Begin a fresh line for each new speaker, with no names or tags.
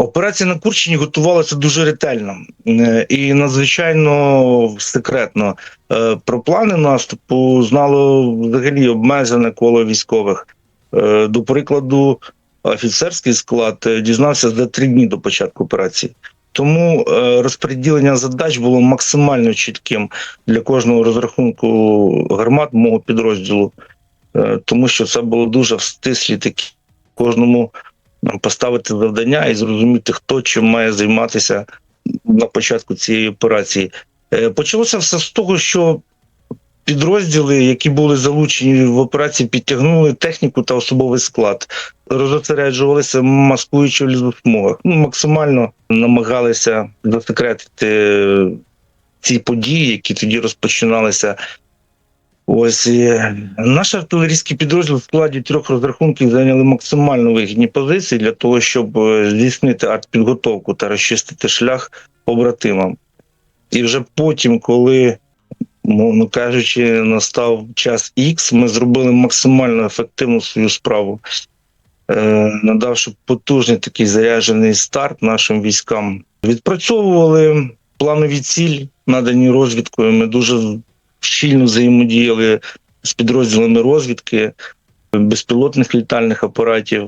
Операція на Курщині готувалася дуже ретельно е, і надзвичайно секретно. Е, Про плани наступу знало взагалі обмежене коло військових. Е, До прикладу, офіцерський склад дізнався за три дні до початку операції. Тому розподілення задач було максимально чітким для кожного розрахунку гармат мого підрозділу, тому що це було дуже в стислі такі кожному поставити завдання і зрозуміти, хто чим має займатися на початку цієї операції. Е, Почалося все з того, що підрозділи, які були залучені в операції, підтягнули техніку та особовий склад, розосереджувалися, маскуючи в лісосмугах. Ну, максимально намагалися засекретити ці події, які тоді розпочиналися. Ось і наш артилерійський підрозділ в складі трьох розрахунків зайняли максимально вигідні позиції для того, щоб е, здійснити артпідготовку та розчистити шлях побратимам. І вже потім, коли, мовно кажучи, настав час X, ми зробили максимально ефективну свою справу, е, надавши потужний такий заряджений старт нашим військам. Відпрацьовували планові цілі, надані розвідкою. Ми дуже щільно взаємодіяли з підрозділами розвідки, безпілотних літальних апаратів.